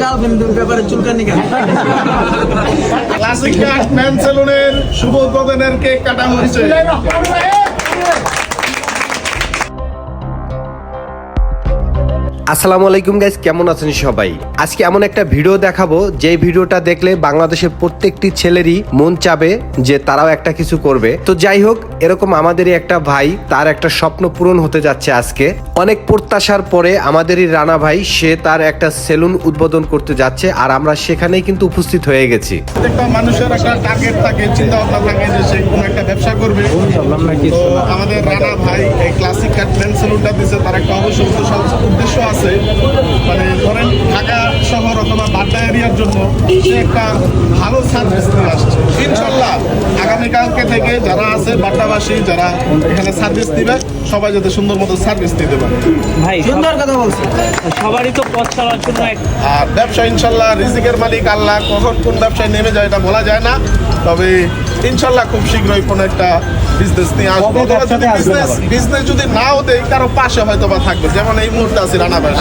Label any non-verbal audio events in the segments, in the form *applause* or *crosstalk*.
গার্লফ্রেন্ডের ব্যাপারে চুলকানি কেন? ক্লাসিক ম্যান সেলুনের শুভ উদ্বোধনের কেক কাটা হয়েছে। আসসালামু আলাইকুম গাইস কেমন আছেন সবাই? আজকে এমন একটা ভিডিও দেখাবো যে ভিডিওটা দেখলে বাংলাদেশের প্রত্যেকটি ছেলেরই মন চাবে যে তারাও একটা কিছু করবে। তো যাই হোক এরকম আমাদেরই একটা ভাই তার একটা স্বপ্ন পূরণ হতে যাচ্ছে আজকে। অনেক প্রত্যাশার পরে আমাদেরই রানা ভাই সে তার একটা সেলুন উদ্বোধন করতে যাচ্ছে আর আমরা সেখানেই কিন্তু উপস্থিত হয়ে গেছি। প্রত্যেকটা মানুষের একটা টার্গেট থাকে চিন্তা ভাবনা থাকে যে সে কোনো একটা ব্যবসা করবে। আমাদের রানা ভাই এই ক্লাসিক কাট সেলুনটা দিছে তার একটা অবশ্যই উদ্দেশ্য উদ্দেশ্য আছে। মানে ধরেন ঢাকা শহর অথবা বাড্ডা এরিয়ার জন্য সে একটা ভালো সার্ভিস নিয়ে আসছে। ইনশাল্লাহ আগামীকালকে থেকে যারা আছে বাড্ডাবাসী যারা এখানে সার্ভিস দিবে সবাই যাতে সুন্দর মতো সার্ভিস দিতে পারে। ভাই সুন্দর কথা বলছি সবারই তো পথ চলার জন্য আর ব্যবসা ইনশাল্লাহ রিজিকের মালিক আল্লাহ কখন কোন ব্যবসায় নেমে যায় এটা বলা যায় না। তবে ইনশাল্লাহ খুব শীঘ্রই কোনো একটা বিজনেস নিয়ে আসব। যদি বিজনেস বিজনেস যদি নাও দেয় কারও পাশে হয়তো বা থাকবে। যেমন এই মুহূর্তে আছি রানা ভাই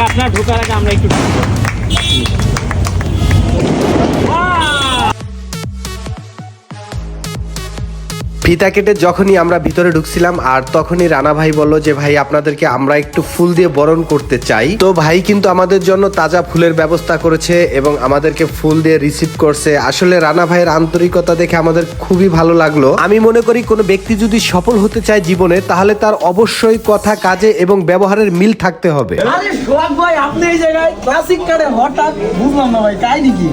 ভাই আপনার ঢোকার আগে আমরা একটু ফিতা কেটে যখনই আমরা ভিতরে ঢুকছিলাম আর তখনই রানা ভাই বলল যে ভাই আপনাদেরকে আমরা একটু ফুল দিয়ে বরণ করতে চাই। তো ভাই কিন্তু আমাদের জন্য তাজা ফুলের ব্যবস্থা করেছে এবং আমাদেরকে ফুল দিয়ে রিসিভ করছে। আসলে রানা ভাইয়ের আন্তরিকতা দেখে আমাদের খুবই ভালো লাগল। আমি মনে করি কোনো ব্যক্তি যদি সফল হতে চায় জীবনে তাহলে তার অবশ্যই কথা কাজে এবং ব্যবহারের মিল থাকতে হবে। আরে সোহাগ ভাই আপনি এই জায়গায় ক্লাসিক কার্ডে হঠাৎ বুঝলাম না ভাই তাই নাকি?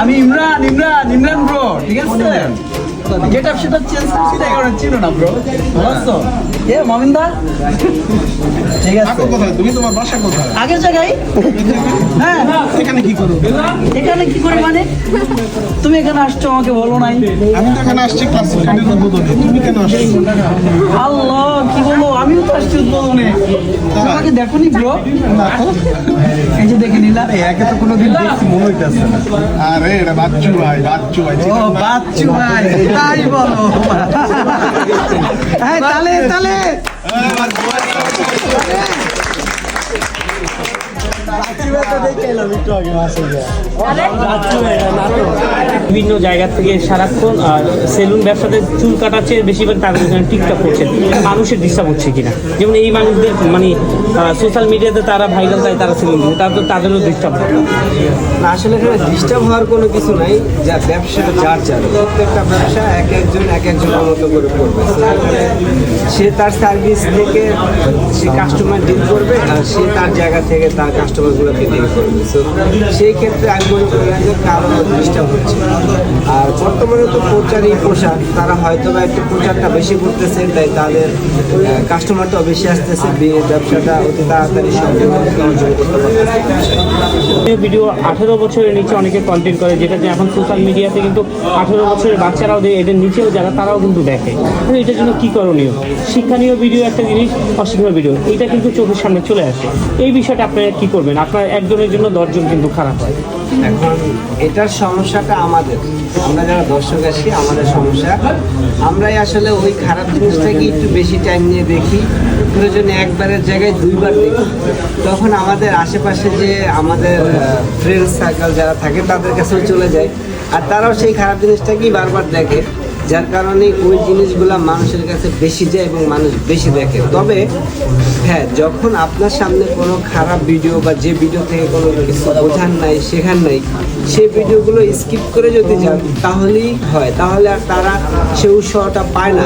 আমি ইমরান ইমরান ইমরান ব্রো ঠিক আছে? গেট আপ সেটা চেঞ্জ করছি তাই কারণে চিনো না ব্রো বুঝছ এ মমিন্দা ঠিক আছে। কোথায়? তুমি তোমার বাসা কোথায়? আগের জায়গায়? হ্যাঁ। এখানে কি করো? এখানে কি করে মানে? তুমি এখানে আসছো আমাকে বলো নাই। আমি তো এখানে আসছি ক্লাস তুমি কেন আসছো? আল্লাহ কি বলব আসছি উদ্বোধনে তোমাকে দেখো নি ব্রো এই যে দেখে নিলাম। একে তো কোনোদিন দেখছি মনে হইতেছে না। আরে এটা বাচ্চু ভাই বাচ্চু ভাই ও বাচ্চু। ভাই তাই বলো। হ্যাঁ তালে তালে। বিভিন্ন জায়গা থেকে সারাক্ষণ আর সেলুন ব্যবসাতে চুল কাটাচ্ছে বেশিরভাগ তাদের এখানে টিকটক করছে। মানুষের ডিস্টার্ব হচ্ছে কিনা? যেমন এই মানুষদের মানে সোশ্যাল মিডিয়াতে তারা ভাইরাল তাই তারা সেলুন দিচ্ছে। তো তাদেরও ডিস্টার্ব না, আসলে এখানে ডিস্টার্ব হওয়ার কোনো কিছু নাই। যা ব্যবসা যার যার প্রত্যেকটা ব্যবসা এক একজন, এক একজনের মতো করে করবে। সে তার সার্ভিস থেকে সে কাস্টমার ডিল করবে, আর সে তার জায়গা থেকে তার কাস্টমারগুলোকে করবে সেই ক্ষেত্রে আমি মনে করি যে কারও ডিস্টার্ব হচ্ছে। আর বর্তমানে তো প্রচারই পোশাক তারা হয়তো বা একটু প্রচারটা বেশি করতেছে, তাই তাদের কাস্টমারটাও বেশি আসতেছে। ব্যবসাটা অতি তাড়াতাড়ি পারতেছে। ভিডিও আঠেরো বছরের নিচে অনেকে কন্টেন্ট করে, যেটা যে এখন সোশ্যাল মিডিয়াতে কিন্তু আঠেরো বছরের বাচ্চারাও এদের নিচেও যারা, তারাও কিন্তু দেখে। কিন্তু এটার জন্য কী করণীয়? শিক্ষণীয় ভিডিও একটা জিনিস, অশিক্ষণীয় ভিডিও এটা কিন্তু চোখের সামনে চলে আসে। এই বিষয়টা আপনারা কি করবেন? আপনার একজনের জন্য দশজন কিন্তু খারাপ হয়। এখন এটার সমস্যাটা আমাদের। আমরা যারা দর্শক আছি, আমাদের সমস্যা। আমরাই আসলে ওই খারাপ জিনিসটাকে একটু বেশি টাইম নিয়ে দেখি। প্রয়োজনে একবারের জায়গায় দুইবার দেখি। তখন আমাদের আশেপাশে যে আমাদের ফ্রেন্ড সার্কেল যারা থাকে, তাদের কাছেও চলে যায়। আর তারাও সেই খারাপ জিনিসটাকেই বারবার দেখে। যার কারণে ওই জিনিসগুলো মানুষের কাছে বেশি যায় এবং মানুষ বেশি দেখে। তবে হ্যাঁ যখন আপনার সামনে কোনো খারাপ ভিডিও বা যে ভিডিও থেকে কোনো কিছু বোঝার নাই, শেখার নাই, সেই ভিডিওগুলো স্কিপ করে যদি যান, তাহলেই হয়। তাহলে আর তারা সে উৎসাহটা পায় না।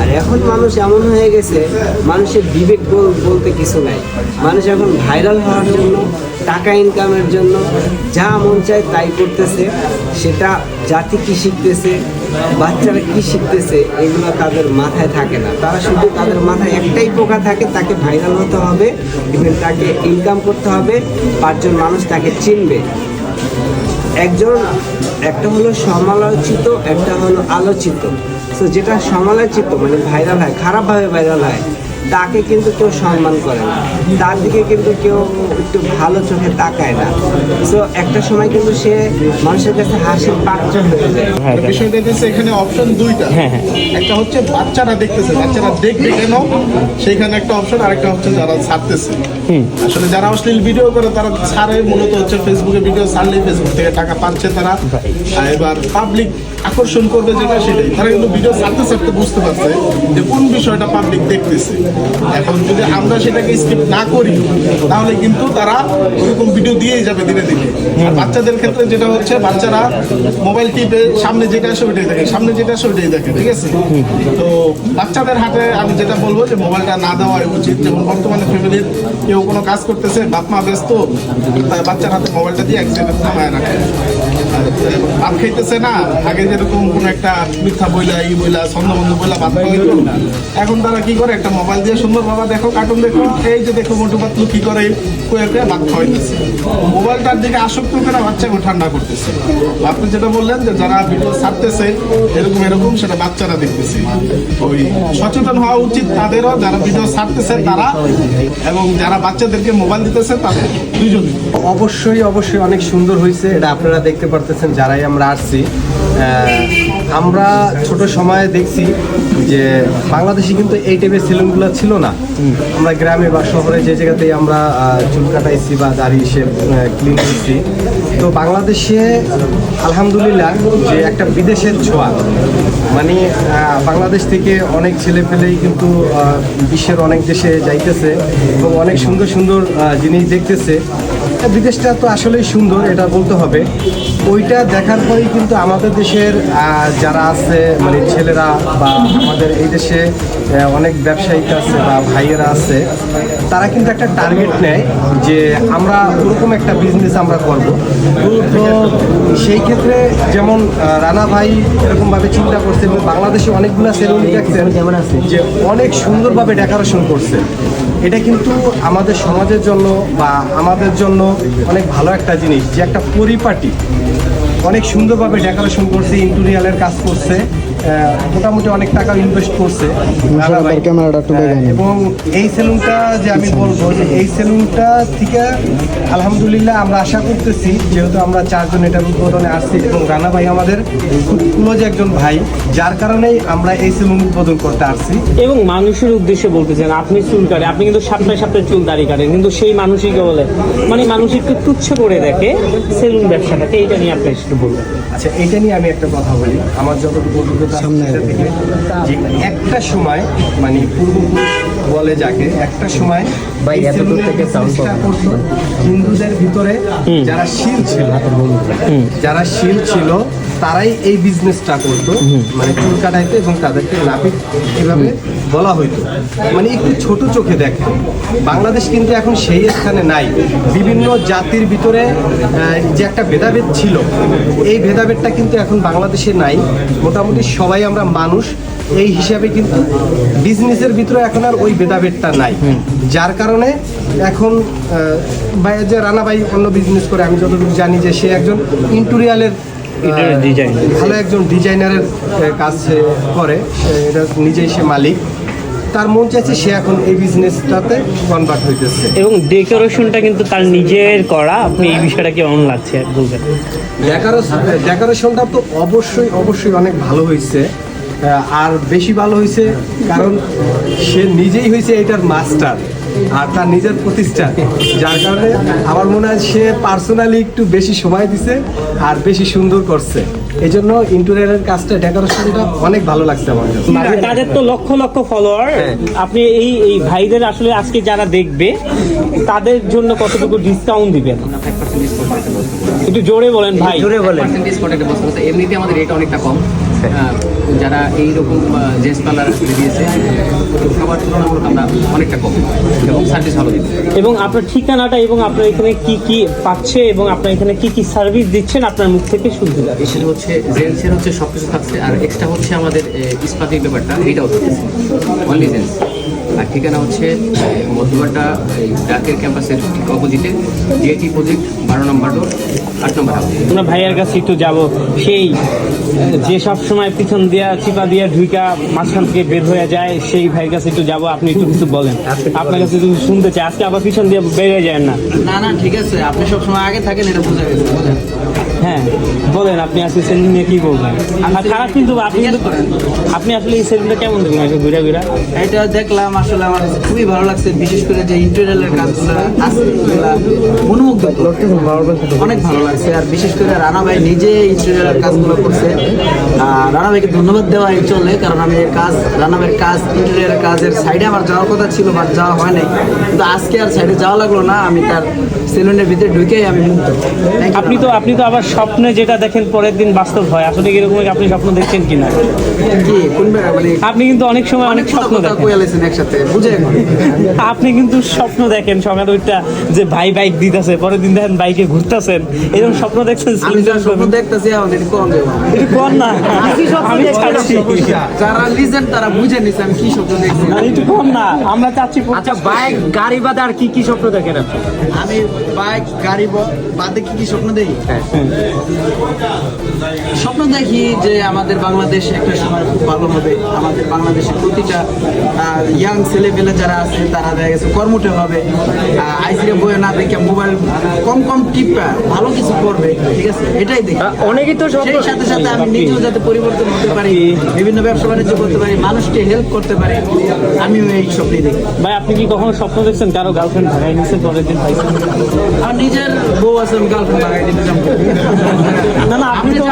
আর এখন মানুষ এমন হয়ে গেছে, মানুষের বিবেক বল- বলতে কিছু নাই। মানুষ এখন ভাইরাল হওয়ার জন্য, টাকা ইনকামের জন্য, যা মন চায় তাই করতেছে। সেটা জাতি কি শিখতেছে বাচ্চারা কি শিখতেছে, এগুলো তাদের মাথায় থাকে না। তারা শুধু তাদের মাথায় একটাই পোকা থাকে, তাকে ভাইরাল হতে হবে এবং তাকে ইনকাম করতে হবে, পাঁচজন মানুষ তাকে চিনবে। একজন, একটা হলো সমালোচিত, একটা হলো আলোচিত। তো যেটা সমালোচিত মানে ভাইরাল হয়, খারাপভাবে ভাইরাল হয় তাকে কিন্তু কেউ সম্মান করে না। তার দিকে কিন্তু কেউ একটু ভালো চোখে তাকায় না। তো একটা সময় কিন্তু সে মানুষের কাছে হাসির পাত্র হয়ে যায়। হ্যাঁ বিষয়টা হচ্ছে এখানে অপশন দুইটা। হ্যাঁ, হ্যাঁ। একটা হচ্ছে বাচ্চারা দেখতেছে বাচ্চারা দেখবে কেন? সেইখানে একটা অপশন আরেকটা হচ্ছে যারা ছাড়তেছে। আসলে যারা অশ্লীল ভিডিও করে তারা ছাড়ে মূলত হচ্ছে ফেসবুকে ভিডিও ছাড়লে ফেসবুক থেকে টাকা পাচ্ছে তারা। এবার পাবলিক আকর্ষণ করবে যেটা সেটাই। তারা কিন্তু ভিডিও ছাড়তে ছাড়তে বুঝতে পারছে যে কোন বিষয়টা পাবলিক দেখতেছে। এখন যদি আমরা সেটাকে স্কিপ না করি, তাহলে কিন্তু তারা ওরকম ভিডিও দিয়েই যাবে দিনে দিনে। আর বাচ্চাদের ক্ষেত্রে যেটা হচ্ছে, বাচ্চারা মোবাইল টিপে সামনে যেটা আসে ওইটাই দেখে, সামনে যেটা আসে ওইটাই দেখে, ঠিক আছে? তো বাচ্চাদের হাতে আমি যেটা বলব যে মোবাইলটা না দেওয়াই উচিত। যেমন বর্তমানে ফ্যামিলির কেউ কোনো কাজ করতেছে বাপ মা ব্যস্ত তাই বাচ্চার হাতে মোবাইলটা দিয়ে এক জায়গায় থামায় রাখে। ভাত খাইতেছে না, আগে যেরকম কোনো একটা মিথ্যা বইলা এই বইলা, ছন্দবন্ধ বইলা ভাত এখন তারা কি করে? একটা মোবাইল দিয়ে সুন্দর বাবা দেখো কার্টুন দেখো, এই যে দেখো মোটু পাতলু কি করে ভাত খাওয়াইতেছে। মোবাইলটার দিকে আসক্ত করে বাচ্চাকে ঠান্ডা করতেছে। আপনি যেটা বললেন যে যারা ভিডিও ছাড়তেছে, এরকম এরকম সেটা বাচ্চারা দেখতেছে। ওই সচেতন হওয়া উচিত তাদেরও, যারা ভিডিও ছাড়তেছে তারা, এবং যারা বাচ্চাদেরকে মোবাইল দিতেছে তাদের। দুইজনই। অবশ্যই অবশ্যই অনেক সুন্দর হয়েছে এটা আপনারা দেখতে পারতেছেন। যারাই আমরা আসছি আমরা ছোট সময়ে দেখছি যে বাংলাদেশে কিন্তু এই টাইপের সেলুনগুলো ছিল না। আমরা গ্রামে বা শহরে যে জায়গাতেই আমরা চুল কাটাইছি বা দাড়ি সে ক্লিন করছি। তো বাংলাদেশে, আলহামদুলিল্লাহ, যে একটা বিদেশের ছোঁয়া মানে বাংলাদেশ থেকে অনেক ছেলে পেলেই কিন্তু বিশ্বের অনেক দেশে যাইতেছে এবং অনেক সুন্দর সুন্দর জিনিস দেখতেছে। বিদেশটা তো আসলেই সুন্দর, এটা বলতে হবে। ওইটা দেখার পরেই কিন্তু আমাদের দেশের যারা আছে মানে ছেলেরা বা আমাদের এই দেশে অনেক ব্যবসায়িক আছে বা ভাইয়েরা আছে। তারা কিন্তু একটা টার্গেট নেয় যে আমরা ওরকম একটা বিজনেস আমরা করব। তো সেই ক্ষেত্রে যেমন রানা ভাই এরকমভাবে চিন্তা করছে এবং বাংলাদেশে অনেকগুলো সেলুন দেখছেন যে অনেক সুন্দরভাবে ডেকোরেশন করছে। এটা কিন্তু আমাদের সমাজের জন্য বা আমাদের জন্য অনেক ভালো একটা জিনিস যে একটা পরিপাটি। অনেক সুন্দরভাবে ডেকোরেশন করছে ইন্টুরিয়ালের কাজ করছে। মোটামুটি অনেক টাকা ইনভেস্ট করছে। আহ, এবং এই সেলুনটা যে আমি বলব যে এই সেলুনটা থেকে আলহামদুলিল্লাহ আমরা আশা করতেছি যেহেতু আমরা চারজন এটার উদ্বোধনে আসছি এবং রানা ভাই আমাদের ক্লোজ একজন ভাই যার কারণেই আমরা এই সেলুন উদ্বোধন করতে আসছি। এবং মানুষের উদ্দেশ্যে বলতে বলতেছেন আপনি চুল কাটে আপনি কিন্তু সাপ্তাহে সপ্তাহে চুল দাড়ি কাটেন কিন্তু সেই মানুষই কে বলে মানে মানুষ একটু তুচ্ছ করে দেখে সেলুন ব্যবসাটাকে এইটা নিয়ে আপনি একটু বলবেন। আচ্ছা এটা নিয়ে আমি একটা কথা বলি। আমার যত থেকে যে একটা সময় মানে পূর্বপুরুষ বলে যাকে একটা সময় বা এই এত দূর সেলুনের থেকে হিন্দুদের ভিতরে যারা শিল ছিল। যারা শিল ছিল তারাই এই বিজনেসটা করতো মানে চুল কাটাইতে এবং তাদেরকে নাপিত এভাবে বলা হইতো। মানে একটু ছোট চোখে দেখে। বাংলাদেশ কিন্তু এখন সেই স্থানে নাই। বিভিন্ন জাতির ভিতরে যে একটা ভেদাভেদ ছিল এই ভেদাভেদটা কিন্তু এখন বাংলাদেশে নাই। মোটামুটি সবাই আমরা মানুষ। এই হিসাবে কিন্তু বিজনেসের ভিতরে এখন আর ওই ভেদাভেদটা নাই। যার কারণে এখন যে রানা ভাই অন্য বিজনেস করে আমি যতটুকু জানি যে সে একজন ইন্টুরিয়ালের ভালো একজন ডিজাইনারের কাজ করে। এটা নিজেই সে মালিক। তার মন চাইছে সে এখন এই বিজনেসটাতে কনভার্ট হইতেছে। এবং ডেকোরেশনটা কিন্তু তার নিজের করা। আপনি এই বিষয়টা কেমন লাগছে? বলবেন। ডেকোরেশনটা তো অবশ্যই অবশ্যই অনেক ভালো হয়েছে আর বেশি ভালো হয়েছে কারণ সে নিজেই হয়েছে এটার মাস্টার আর তার নিজের প্রতিষ্ঠান যার কারণে আমার মনে হয় সে পার্সোনালি একটু বেশি সময় দিছে আর বেশি সুন্দর করছে। এই জন্য ইন্টেরিয়ারের কাজটা ডেকোরেশনটা অনেক ভালো লাগছে আমার কাছে। মানে তাদের তো লক্ষ লক্ষ ফলোয়ার আপনি এই এই ভাইদের আসলে আজকে যারা দেখবে তাদের জন্য কতটুকু ডিসকাউন্ট দিবেন? একটু জোরে বলেন ভাই। জোরে বলেন। এমনিতে আমাদের রেট অনেকটা কম। আহ, যারা এইরকম জেন্টস পার্লার দিয়েছে সবার তুলনামূলক আমরা অনেকটা কম। এবং সার্ভিস ভালো দিচ্ছি। এবং আপনার ঠিকানাটা এবং আপনার এখানে কি কি পাচ্ছে এবং আপনার এখানে কি কি সার্ভিস দিচ্ছেন আপনার মুখ থেকে শুনতে যাবে সেটা হচ্ছে জেন্টসের হচ্ছে সব কিছু থাকছে আর এক্সট্রা হচ্ছে আমাদের ইস্পাতির ব্যাপারটা এইটাও থাকছে। অনলি জেন্টস আর ঠিকানা হচ্ছে মধ্যবাড্ডা এই ডাকের ক্যাম্পাসের ঠিক অপোজিটে ডিআইটি প্রজেক্ট বারো নম্বর ডোর আট নম্বর আমরা ভাইয়ার কাছে একটু যাব। সেই যে সব সময় পিছন দিয়া চিপা দিয়া ঢুইকা মাঝখান থেকে বের হয়ে যায় সেই ভাইয়ের কাছে একটু যাব আপনি একটু কিছু বলেন। আপনার কাছে একটু শুনতে চাই। আজকে আবার পিছন দিয়ে বের হয়ে যায় না। না না ঠিক আছে। আপনি সবসময় আগে থাকেন এটা বোঝা গেছে। বুঝেন হ্যাঁ বলেন আপনি আজকে সেলুন নিয়ে কি বলবেন? আর খারাপ কিন্তু আপনি কিন্তু আপনি আসলে এই সেলুনটা কেমন দেখবেন ঘুরে ঘুরে। এটা দেখলাম আসলে আমার খুবই ভালো লাগছে বিশেষ করে যে ইন্টারিয়ালের কাজগুলো আছে মনোমুগ্ধ অনেক ভালো লাগছে আর বিশেষ করে রানা ভাই নিজে ইন্টারিয়ালের কাজগুলো করছে। রানা ভাইকে ধন্যবাদ দেওয়াই চলে কারণ আমি এর কাজ রানা ভাইয়ের কাজ ইন্টেরিয়ালের কাজের সাইডে আমার যাওয়ার কথা ছিল বাট যাওয়া হয় নাই। কিন্তু আজকে আর সাইডে যাওয়া লাগল না আমি তার সেলুনের ভিতরে ঢুকেই আমি আপনি তো আপনি তো আবার স্বপ্নে যেটা দেখেন পরের দিন বাস্তব হয়। আসলে এরকম আপনি স্বপ্ন দেখছেন কিনা? কি? কোন মানে আপনি কিন্তু অনেক সময় অনেক স্বপ্ন দেখেন। একসাথে বুঝে *laughs* আপনি কিন্তু স্বপ্ন দেখেন সকালে ওইটা যে ভাই বাইক দিতেছে পরের দিন দেখেন বাইকে ঘুরতেছেন এরকম স্বপ্ন দেখছেন স্বপ্ন দেখতেছি এখন এটা কোন না। আমি ছাড়ছি যারা লিজেন্ড তারা বুঝে নিছে আমি কি স্বপ্ন দেখছি। না, একটু কর না আমরা চাচ্ছি আচ্ছা বাইক গাড়ি বাদে আর কি কি স্বপ্ন দেখেন আমি বাইক গাড়ি বাদে কি কি স্বপ্ন দেখি? স্বপ্ন দেখি যে আমাদের বাংলাদেশ একটা সময় খুব ভালো হবে। আমাদের বাংলাদেশের প্রতিটা ইয়াং ছেলেপেলে যারা আছে তারা দেখা গেছে কর্মঠে হবে। আইসিরে বইয়ে না দেখে মোবাইল কম কম টিপা ভালো কিছু করবে ঠিক আছে? এটাই দেখি। অনেকেই তো সেই সাথে সাথে আমি নিজেও যাতে পরিবর্তন হতে পারি বিভিন্ন ব্যবসা বাণিজ্য করতে পারি মানুষকে হেল্প করতে পারি আমিও এই স্বপ্নই দেখি। ভাই আপনি কি কখনো স্বপ্ন দেখছেন? কারও গার্লফ্রেন্ড ভাগাই দিন পাইছেন আমার নিজের বউ আছে আমি গার্লফ্রেন্ড দিতে চাই না না আপনি তো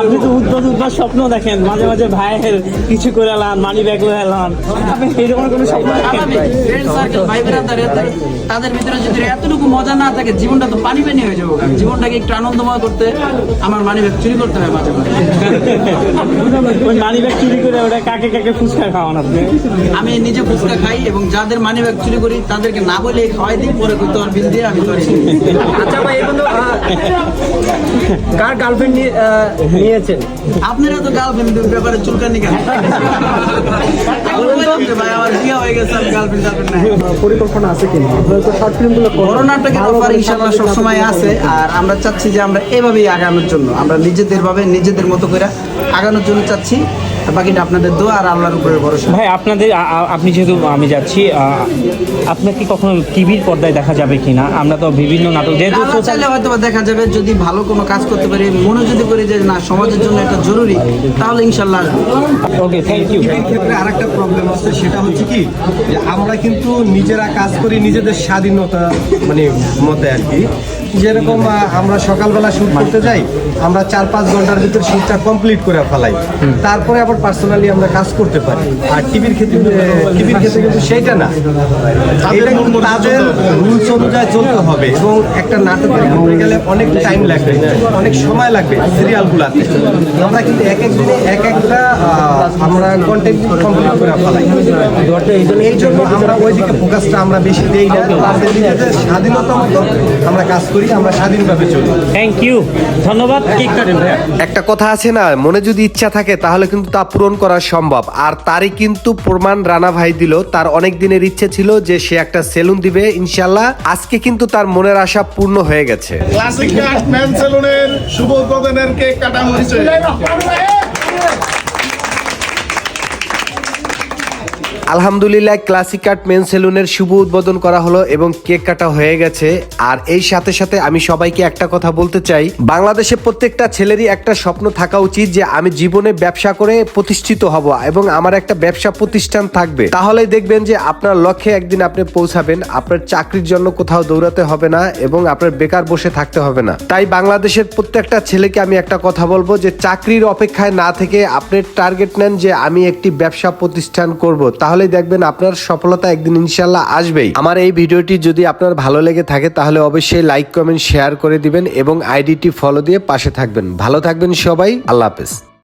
আপনি তো উদ্ভট উদ্ভট স্বপ্ন দেখেন। মাঝে মাঝে ভাইয়ের কিছু করে এলান মানি ব্যাগ লয়ে এলান আপনি এরকম কোনো স্বপ্ন দেখেন? তাদের ভিতরে যদি এতটুকু মজা না থাকে জীবনটা তো পানি পানি হয়ে যাব। জীবনটাকে একটু আনন্দময় করতে আমার মানি ব্যাগ চুরি করতে হয় মাঝে মাঝে। ওই মানি ব্যাগ চুরি করে ওটা কাকে কাকে ফুচকা খাওয়ান আপনি আমি নিজে ফুচকা খাই এবং যাদের মানি ব্যাগ চুরি করি তাদেরকে না বলে খাওয়াই দিই পরে করতে আর বিল দিয়ে আমি ধরি। আচ্ছা ভাই এখন কার গার্লফ্রেন্ড নিয়েছেন? আপনারা তো গার্লফ্রেন্ড ব্যাপারে চুলকানি কেন? পরিকল্পনা আছে করোনাটাকে ব্যাপার ইনশাল্লাহ সবসময় আছে আর আমরা চাচ্ছি যে আমরা এভাবেই আগানোর জন্য আমরা নিজেদের ভাবে নিজেদের মতো করে আগানোর জন্য চাচ্ছি। বাকিটা আপনাদের দোয়া আর আল্লাহর উপরে ভরসা। ভাই আপনাদের আপনি যেহেতু আমি যাচ্ছি আপনাকে কখনো টিভির পর্দায় দেখা যাবে কিনা? আমরা তো বিভিন্ন নাটক যেহেতু চাইলে হয়তো বা দেখা যাবে যদি ভালো কোনো কাজ করতে পারি মনে যদি করি যে না সমাজের জন্য এটা জরুরি তাহলে ইনশাল্লাহ। ওকে থ্যাংক ইউ ক্ষেত্রে আরেকটা প্রবলেম আছে সেটা হচ্ছে কি যে আমরা কিন্তু নিজেরা কাজ করি নিজেদের স্বাধীনতা মানে মতে আর কি। যেরকম আমরা সকালবেলা শুট করতে যাই আমরা চার পাঁচ ঘণ্টার ভিতরে শুটটা কমপ্লিট করে ফেলাই। তারপরে আবার পার্সোনালি আমরা কাজ করতে পারি। আর টিভির ক্ষেত্রে টিভির ক্ষেত্রে কিন্তু সেইটা না। এটা কিন্তু তাদের রুলস অনুযায়ী চলতে হবে এবং একটা নাটকের করতে গেলে অনেক টাইম লাগবে অনেক সময় লাগবে সিরিয়ালগুলাতে আমরা কিন্তু এক এক দিনে এক একটা আমরা কন্টেন্ট কমপ্লিট করে ফেলাই। এই জন্য আমরা ওই দিকে ফোকাসটা আমরা বেশি দেই না। নিজেদের স্বাধীনতা মতো আমরা কাজ করি। আমরা স্বাধীনভাবে চলি। থ্যাংক ইউ ধন্যবাদ। কেক কাটেন ভাইয়া। একটা কথা আছে না মনে যদি ইচ্ছা থাকে তাহলে কিন্তু তা পূরণ করা সম্ভব। আর তারই কিন্তু প্রমাণ রানা ভাই দিল। তার অনেক দিনের ইচ্ছে ছিল যে সে একটা সেলুন দিবে ইনশাল্লাহ আজকে কিন্তু তার মনের আশা পূর্ণ হয়ে গেছে। ক্লাসিক কাট ম্যান সেলুনের শুভ উদ্বোধনের কেক কাটা হয়েছে। আলহামদুলিল্লাহ ক্লাসিক কাট মেন সেলুনের শুভ উদ্বোধন করা হলো এবং কেক কাটা হয়ে গেছে। আর এই সাথে সাথে আমি সবাইকে একটা কথা বলতে চাই। বাংলাদেশে প্রত্যেকটা ছেলেরই একটা স্বপ্ন থাকা উচিত যে আমি জীবনে ব্যবসা করে প্রতিষ্ঠিত হব এবং আমার একটা ব্যবসা প্রতিষ্ঠান থাকবে। তাহলে দেখবেন যে আপনার লক্ষ্যে একদিন আপনি পৌঁছাবেন, আপনার চাকরির জন্য কোথাও দৌড়াতে হবে না এবং আপনার বেকার বসে থাকতে হবে না। তাই বাংলাদেশের প্রত্যেকটা ছেলেকে আমি একটা কথা বলব যে চাকরির অপেক্ষায় না থেকে আপনি টার্গেট নেন যে আমি একটি ব্যবসা প্রতিষ্ঠান করব। তাহলেই দেখবেন আপনার সফলতা একদিন ইনশাল্লাহ আসবেই। আমার এই ভিডিওটি যদি আপনার ভালো লেগে থাকে, তাহলে অবশ্যই লাইক কমেন্ট শেয়ার করে দিবেন এবং আইডিটি ফলো দিয়ে পাশে থাকবেন। ভালো থাকবেন সবাই, আল্লাহ হাফেজ।